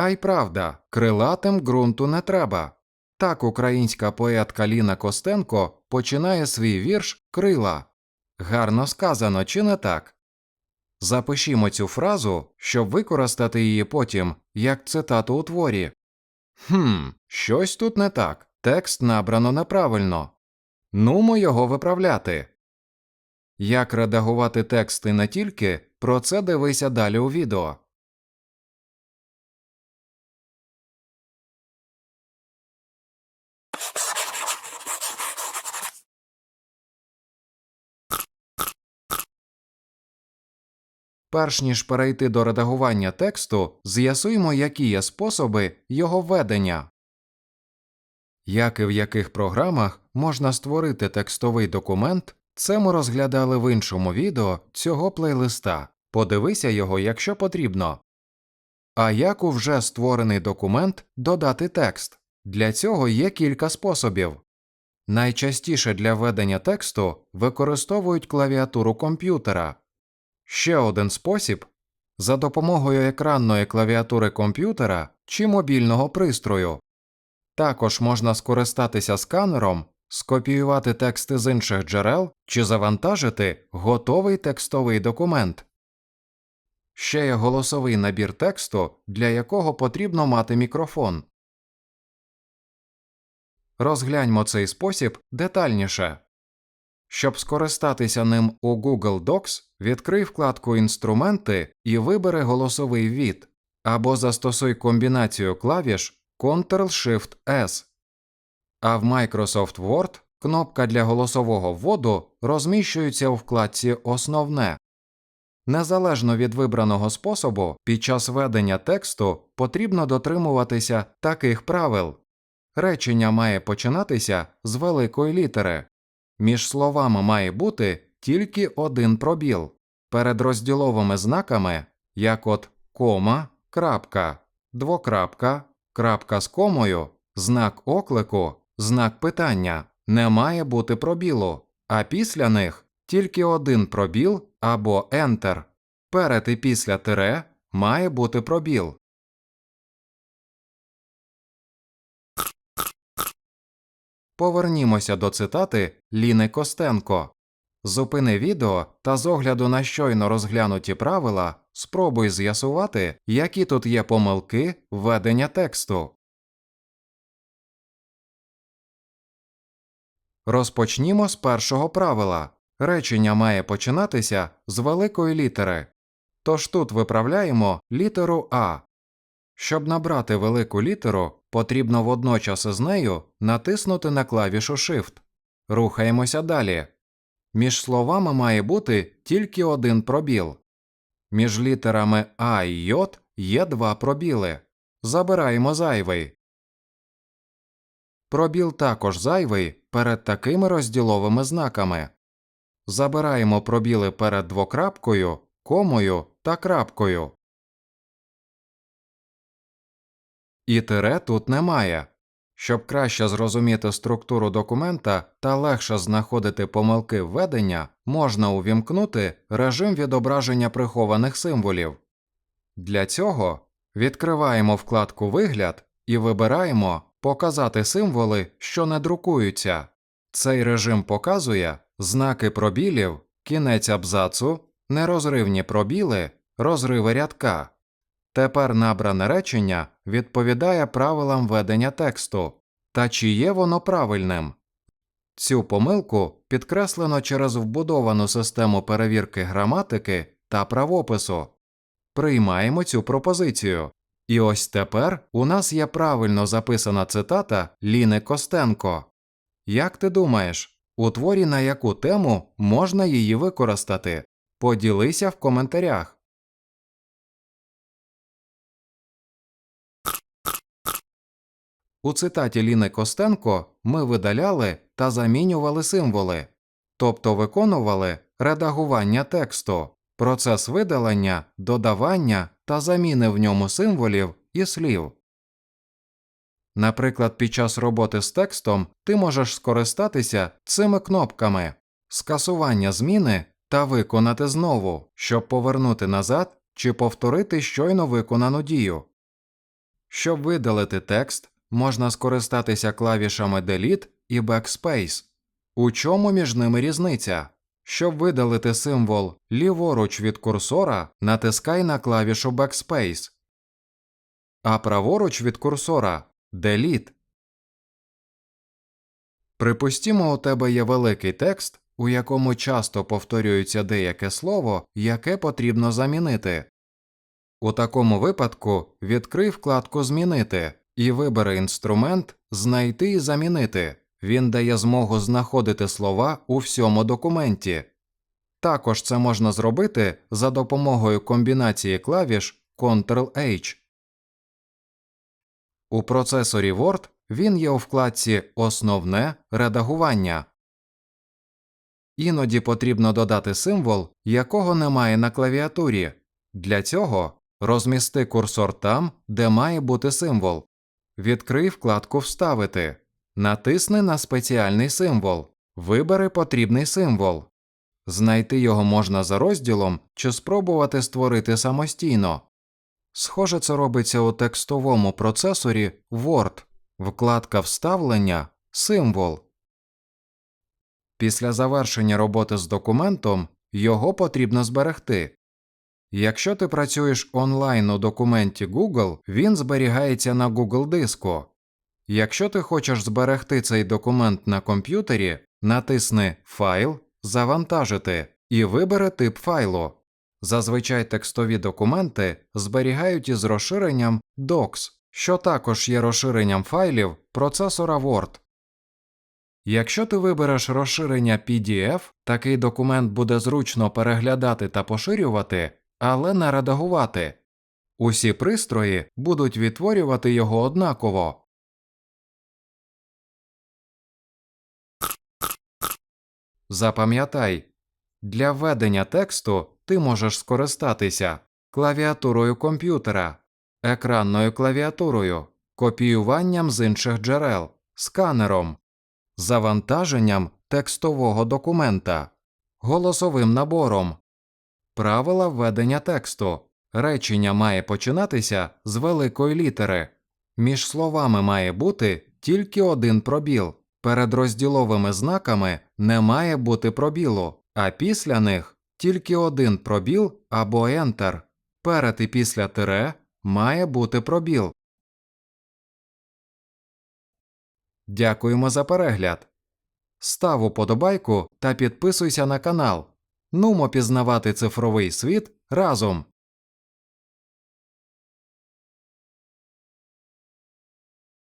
А й правда, крилатим ґрунту не треба. Так українська поетка Ліна Костенко починає свій вірш Крила. Гарно сказано, чи не так? Запишімо цю фразу, щоб використати її потім як цитату у творі. Хм, щось тут не так. Текст набрано неправильно. Нумо його виправляти. Як редагувати тексти не тільки, про це дивися далі у відео. Перш ніж перейти до редагування тексту, з'ясуємо, які є способи його ведення. Як і в яких програмах можна створити текстовий документ, це ми розглядали в іншому відео цього плейлиста. Подивися його, якщо потрібно. А як у вже створений документ додати текст? Для цього є кілька способів. Найчастіше для ведення тексту використовують клавіатуру комп'ютера. Ще один спосіб за допомогою екранної клавіатури комп'ютера чи мобільного пристрою. Також можна скористатися сканером, скопіювати тексти з інших джерел чи завантажити готовий текстовий документ. Ще є голосовий набір тексту, для якого потрібно мати мікрофон. Розгляньмо цей спосіб детальніше. Щоб скористатися ним у Google Docs, відкрий вкладку Інструменти і вибери голосовий ввід, або застосуй комбінацію клавіш Ctrl-Shift-S. А в Microsoft Word кнопка для голосового вводу розміщується у вкладці Основне. Незалежно від вибраного способу, під час ведення тексту потрібно дотримуватися таких правил. Речення має починатися з великої літери. Між словами має бути тільки один пробіл. Перед розділовими знаками, як от кома, крапка, двокрапка, крапка з комою, знак оклику, знак питання, не має бути пробілу, а після них тільки один пробіл або Enter. Перед і після тире має бути пробіл. Повернімося до цитати Ліни Костенко. Зупини відео та з огляду на щойно розглянуті правила спробуй з'ясувати, які тут є помилки введення тексту. Розпочнімо з першого правила. Речення має починатися з великої літери. Тож тут виправляємо літеру А. Щоб набрати велику літеру, потрібно водночас із нею натиснути на клавішу Shift. Рухаємося далі. Між словами має бути тільки один пробіл. Між літерами А і Й є два пробіли. Забираємо зайвий. Пробіл також зайвий перед такими розділовими знаками. Забираємо пробіли перед двокрапкою, комою та крапкою. І тире тут немає. Щоб краще зрозуміти структуру документа та легше знаходити помилки введення, можна увімкнути режим відображення прихованих символів. Для цього відкриваємо вкладку Вигляд і вибираємо Показати символи, що не друкуються. Цей режим показує знаки пробілів, кінець абзацу, нерозривні пробіли, розриви рядка. Тепер набране речення відповідає правилам ведення тексту, та чи є воно правильним. Цю помилку підкреслено через вбудовану систему перевірки граматики та правопису. Приймаємо цю пропозицію. І ось тепер у нас є правильно записана цитата Ліни Костенко. Як ти думаєш, у творі на яку тему можна її використати? Поділися в коментарях. У цитаті Ліни Костенко ми видаляли та замінювали символи, тобто виконували редагування тексту, процес видалення, додавання та заміни в ньому символів і слів. Наприклад, під час роботи з текстом ти можеш скористатися цими кнопками скасування зміни та виконати знову, щоб повернути назад чи повторити щойно виконану дію. Щоб видалити текст, можна скористатися клавішами Delete і Backspace. У чому між ними різниця? Щоб видалити символ ліворуч від курсора, натискай на клавішу Backspace, а праворуч від курсора Delete. Припустімо, у тебе є великий текст, у якому часто повторюється деяке слово, яке потрібно замінити. У такому випадку відкрий вкладку Змінити і вибери інструмент Знайти і замінити. Він дає змогу знаходити слова у всьому документі. Також це можна зробити за допомогою комбінації клавіш Ctrl-H. У процесорі Word він є у вкладці Основне редагування. Іноді потрібно додати символ, якого немає на клавіатурі. Для цього розмісти курсор там, де має бути символ. Відкрий вкладку Вставити. Натисни на спеціальний символ. Вибери потрібний символ. Знайти його можна за розділом чи спробувати створити самостійно. Схоже, це робиться у текстовому процесорі Word. Вкладка Вставлення Символ. Після завершення роботи з документом його потрібно зберегти. Якщо ти працюєш онлайн у документі Google, він зберігається на Google диску. Якщо ти хочеш зберегти цей документ на комп'ютері, натисни Файл, Завантажити і вибери тип файлу. Зазвичай текстові документи зберігають із розширенням Docs, що також є розширенням файлів процесора Word. Якщо ти вибереш розширення PDF, такий документ буде зручно переглядати та поширювати, але не редагувати. Усі пристрої будуть відтворювати його однаково. Запам'ятай, для введення тексту ти можеш скористатися клавіатурою комп'ютера, екранною клавіатурою, копіюванням з інших джерел, сканером, завантаженням текстового документа, голосовим набором. Правила введення тексту. Речення має починатися з великої літери. Між словами має бути тільки один пробіл. Перед розділовими знаками не має бути пробілу, а після них тільки один пробіл або Enter. Перед і після тире має бути пробіл. Дякуємо за перегляд. Став уподобайку та підписуйся на канал. Нумо пізнавати цифровий світ разом.